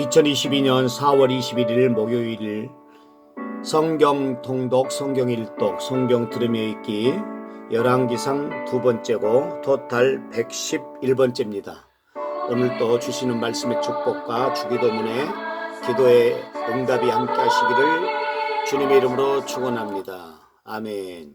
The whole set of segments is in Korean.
2022년 4월 21일 목요일 성경 통독 성경 일독 성경 들으며 읽기 열왕기상 두 번째고 토탈 111번째입니다. 오늘도 주시는 말씀의 축복과 주기도문에 기도의 응답이 함께 하시기를 주님의 이름으로 축원합니다. 아멘.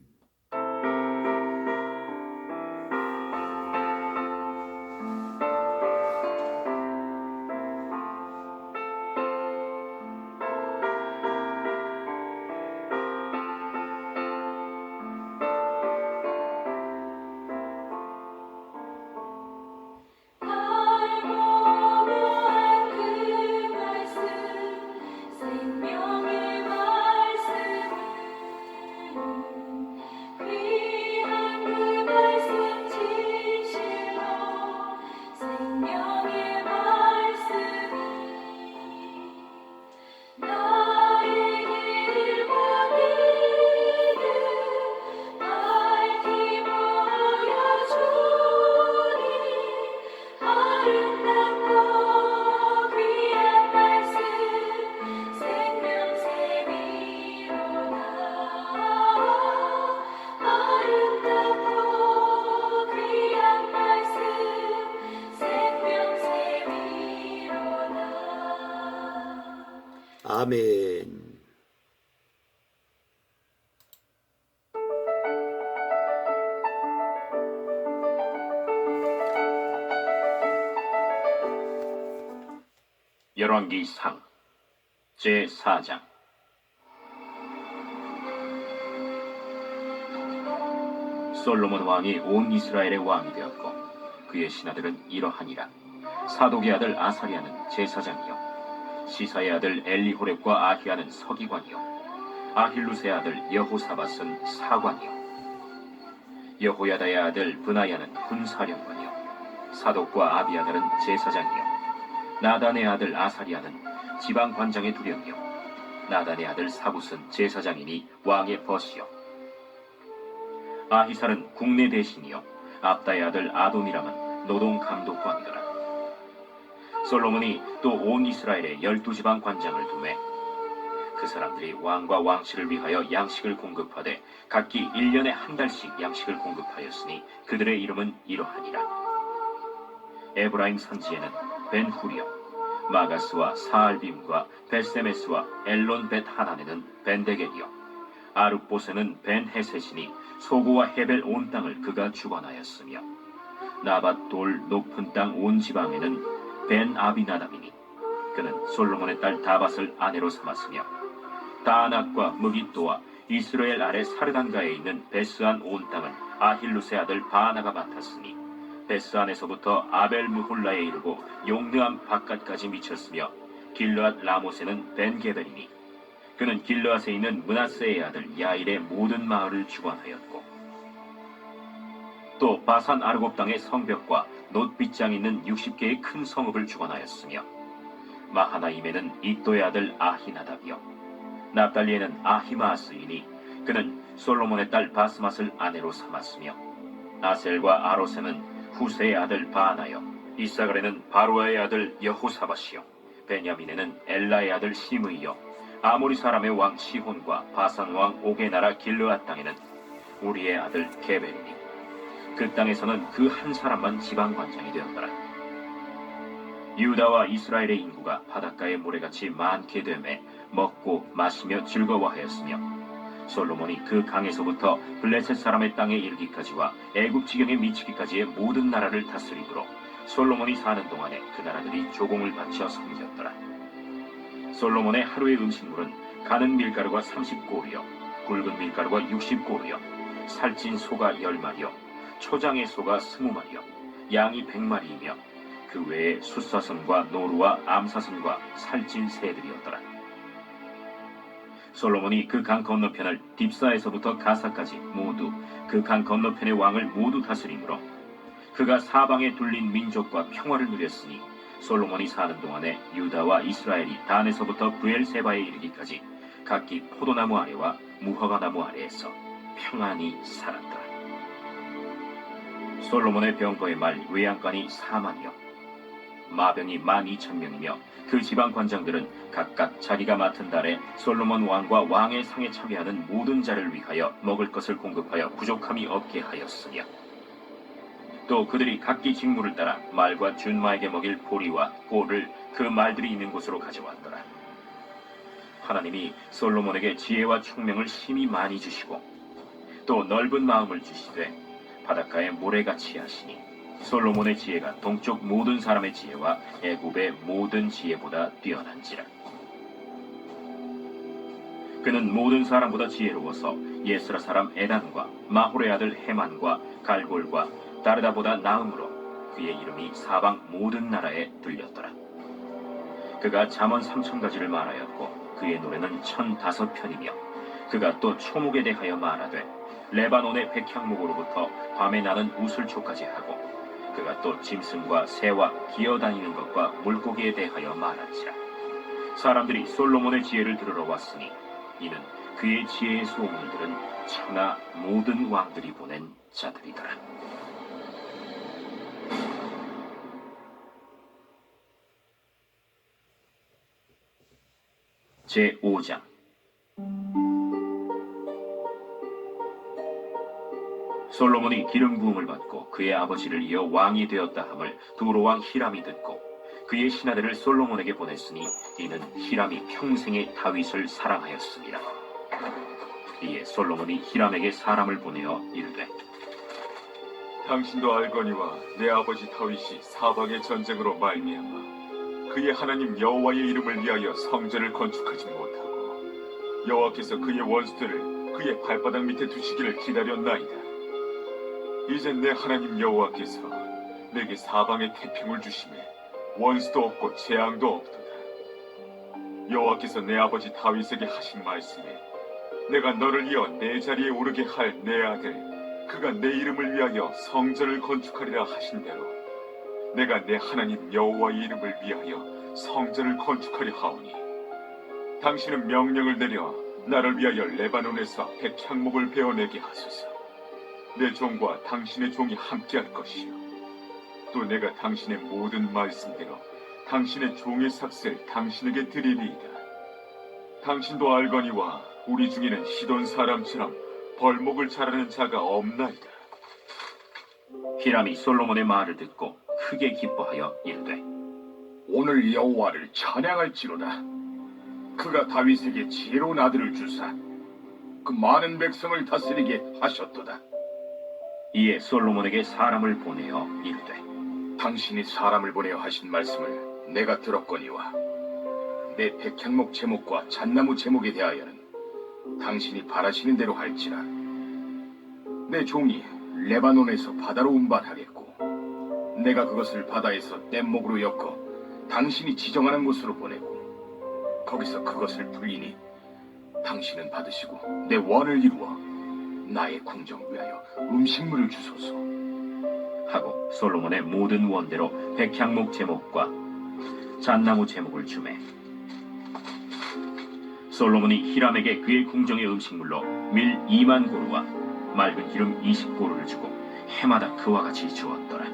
열왕기상 제4장. 솔로몬 왕이 온 이스라엘의 왕이 되었고 그의 신하들은 이러하니라. 사독의 아들 아사리아는 제사장이요. 시사의 아들 엘리호렙과 아히야는 서기관이요. 아힐루스의 아들 여호사밧은 사관이요. 여호야다의 아들 브나야는 군사령관이요. 사독과 아비아달은 제사장이요 나단의 아들 아사리아는 지방 관장의 두령이요. 나단의 아들 사붓은 제사장이니 왕의 벗이요. 아히살은 국내 대신이요. 압다의 아들 아도니람은 노동 감독관이더라. 솔로몬이 또 온 이스라엘에 열두 지방 관장을 두매 그 사람들이 왕과 왕실을 위하여 양식을 공급하되 각기 일년에 한 달씩 양식을 공급하였으니 그들의 이름은 이러하니라. 에브라임 산지에는 벤후리요 마가스와 사알빔과 벳세메스와 엘론 벳 하난에는 벤데겔이요. 아룹보세는 벤헤셋이니 소고와 헤벨 온 땅을 그가 주관하였으며 나밧 돌 높은 땅 온 지방에는 벤 아비나답이니 그는 솔로몬의 딸 다밧을 아내로 삼았으며 다낙과 무기또와 이스라엘 아래 사르단가에 있는 베스안 온 땅은 아힐루스의 아들 바나가 맡았으니 베스 안에서부터 아벨 무홀라에 이르고 용르암 바깥까지 미쳤으며 길르앗 라모세는 벤게벨이니. 그는 길르앗에 있는 문하세의 아들 야일의 모든 마을을 주관하였고 또 바산 아르곱 땅의 성벽과 놋빗장 있는 60개의 큰 성읍을 주관하였으며 마하나임에는 이또의 아들 아히나답이요 납달리에는 아히마스이니 그는 솔로몬의 딸 바스맛을 아내로 삼았으며 아셀과 아로세는 후세의 아들 바나요 이사갈에는 바로아의 아들 여호사밧이요 베냐민에는 엘라의 아들 시므이요 아모리 사람의 왕 시혼과 바산 왕 옥의 나라 길르앗 땅에는 우리의 아들 게벨이니 그 땅에서는 그 한 사람만 지방 관장이 되었더라. 유다와 이스라엘의 인구가 바닷가의 모래같이 많게 되매 먹고 마시며 즐거워하였으며 솔로몬이 그 강에서부터 블레셋 사람의 땅에 이르기까지와 애굽 지경에 미치기까지의 모든 나라를 다스리도록 솔로몬이 사는 동안에 그 나라들이 조공을 바쳐 섬겼더라. 솔로몬의 하루의 음식물은 가는 밀가루가 30고루요 굵은 밀가루가 60고루요 살찐 소가 10마리요 초장의 소가 20마리요 양이 100마리이며 그 외에 숫사슴과 노루와 암사슴과 살찐 새들이었더라 솔로몬이 그 강 건너편을 딥사에서부터 가사까지 모두 그 강 건너편의 왕을 모두 다스리므로 그가 사방에 둘린 민족과 평화를 누렸으니 솔로몬이 사는 동안에 유다와 이스라엘이 단에서부터 부엘세바에 이르기까지 각기 포도나무 아래와 무화과 나무 아래에서 평안히 살았더라. 솔로몬의 병거의 말 외양간이 4만이요 마병이 12,000명이며 그 지방 관장들은 각각 자기가 맡은 달에 솔로몬 왕과 왕의 상에 참여하는 모든 자를 위하여 먹을 것을 공급하여 부족함이 없게 하였으며 또 그들이 각기 직무를 따라 말과 준마에게 먹일 보리와 꼴을 그 말들이 있는 곳으로 가져왔더라. 하나님이 솔로몬에게 지혜와 총명을 심히 많이 주시고 또 넓은 마음을 주시되 바닷가에 모래같이 하시니 솔로몬의 지혜가 동쪽 모든 사람의 지혜와 애굽의 모든 지혜보다 뛰어난지라. 그는 모든 사람보다 지혜로워서 예스라 사람 에단과 마홀의 아들 헤만과 갈골과 다르다보다 나음으로 그의 이름이 사방 모든 나라에 들렸더라. 그가 잠언 삼천 가지를 말하였고 그의 노래는 천 다섯 편이며 그가 또 초목에 대하여 말하되 레바논의 백향목으로부터 밤에 나는 우슬초까지 하고 그가 또 짐승과 새와 기어다니는 것과 물고기에 대하여 말한지라 사람들이 솔로몬의 지혜를 들으러 왔으니 이는 그의 지혜의 소문을 들은 천하 모든 왕들이 보낸 자들이더라. 제 5장 솔로몬이 기름 부음을 받고 그의 아버지를 이어 왕이 되었다 함을 두로 왕 히람이 듣고 그의 신하들을 솔로몬에게 보냈으니 이는 히람이 평생에 다윗을 사랑하였습니다. 이에 솔로몬이 히람에게 사람을 보내어 이르되 당신도 알거니와 내 아버지 다윗이 사방의 전쟁으로 말미암아 그의 하나님 여호와의 이름을 위하여 성전을 건축하지 못하고 여호와께서 그의 원수들을 그의 발바닥 밑에 두시기를 기다렸나이다. 이제 내 하나님 여호와께서 내게 사방의 태평을 주심에 원수도 없고 재앙도 없도다. 여호와께서 내 아버지 다윗에게 하신 말씀에 내가 너를 이어 내 자리에 오르게 할 내 아들 그가 내 이름을 위하여 성전을 건축하리라 하신 대로 내가 내 하나님 여호와의 이름을 위하여 성전을 건축하려 하오니 당신은 명령을 내려 나를 위하여 레바논에서 백향목을 베어내게 하소서 내 종과 당신의 종이 함께할 것이요 또 내가 당신의 모든 말씀대로 당신의 종의 삭슬 당신에게 드리리이다 당신도 알거니와 우리 중에는 시돈 사람처럼 벌목을 자르는 자가 없나이다. 히람이 솔로몬의 말을 듣고 크게 기뻐하여 이르되 오늘 여호와를 찬양할지로다. 그가 다윗에게 지혜로운 아들을 주사 그 많은 백성을 다스리게 하셨도다. 이에 솔로몬에게 사람을 보내어 이르되 당신이 사람을 보내어 하신 말씀을 내가 들었거니와 내 백향목 제목과 잣나무 제목에 대하여는 당신이 바라시는 대로 할지라. 내 종이 레바논에서 바다로 운반하겠고 내가 그것을 바다에서 뗏목으로 엮어 당신이 지정하는 곳으로 보내고 거기서 그것을 불리니 당신은 받으시고 내 원을 이루어 나의 궁정 위하여 음식물을 주소서. 하고 솔로몬의 모든 원대로 백향목 제목과 잣나무 제목을 주매. 솔로몬이 히람에게 그의 궁정의 음식물로 밀 2만 고루와 맑은 기름 20고루를 주고 해마다 그와 같이 주었더라.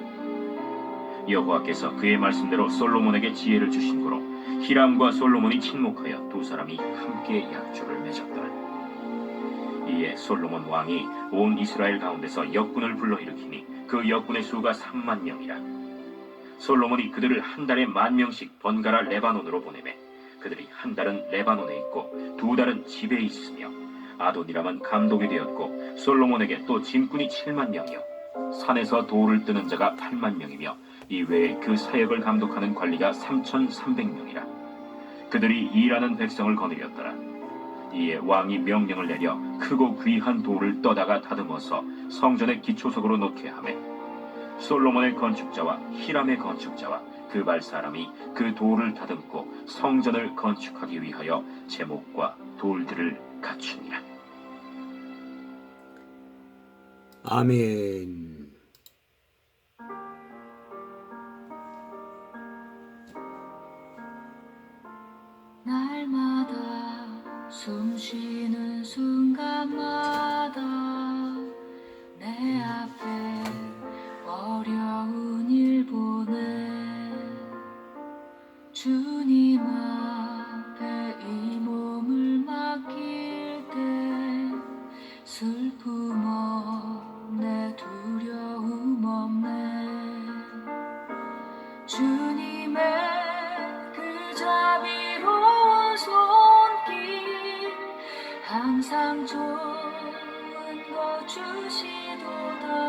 여호와께서 그의 말씀대로 솔로몬에게 지혜를 주신 고로 히람과 솔로몬이 친목하여 두 사람이 함께 약조를 맺었더라 이에 솔로몬 왕이 온 이스라엘 가운데서 역군을 불러일으키니 그 역군의 수가 3만 명이라. 솔로몬이 그들을 한 달에 만 명씩 번갈아 레바논으로 보내매 그들이 한 달은 레바논에 있고 두 달은 집에 있으며 아도니람은 감독이 되었고 솔로몬에게 또 짐꾼이 7만 명이요. 산에서 돌을 뜨는 자가 8만 명이며 이외에 그 사역을 감독하는 관리가 3,300명이라. 그들이 일하는 백성을 거느렸더라. 이에 왕이 명령을 내려 크고 귀한 돌을 떠다가 다듬어서 성전의 기초석으로 놓게 하매 솔로몬의 건축자와 히람의 건축자와 그발 사람이 그 돌을 다듬고 성전을 건축하기 위하여 제목과 돌들을 갖추니라. 아멘. 숨 쉬는 순간마다 내 앞에 어려운 일 보내. 주님 앞에 이 몸을 맡길 때 슬픔 없네 두려움 없네. 주 항상 좋은 거 주시도다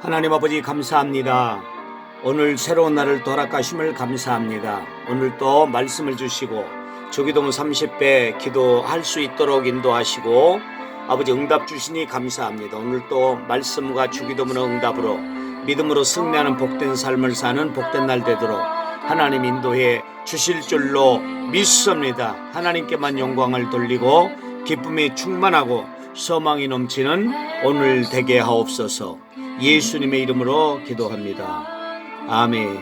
하나님 아버지 감사합니다. 오늘 새로운 날을 돌아가심을 감사합니다. 오늘 또 말씀을 주시고 주기도문 30배 기도할 수 있도록 인도하시고 아버지 응답 주시니 감사합니다. 오늘 또 말씀과 주기도문의 응답으로 믿음으로 승리하는 복된 삶을 사는 복된 날 되도록 하나님 인도해 주실 줄로 믿습니다. 하나님께만 영광을 돌리고 기쁨이 충만하고 소망이 넘치는 오늘 되게 하옵소서. 예수님의 이름으로 기도합니다. 아멘.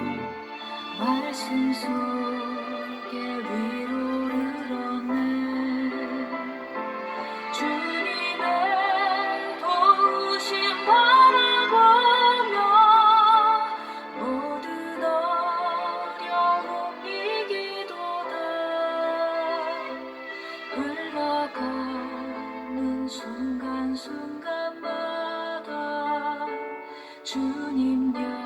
말씀 속에 위로를 얻네 주님의 도우심 바라보며 모든 어려움 이기도다 흘러가는 순간순간마다 주님 약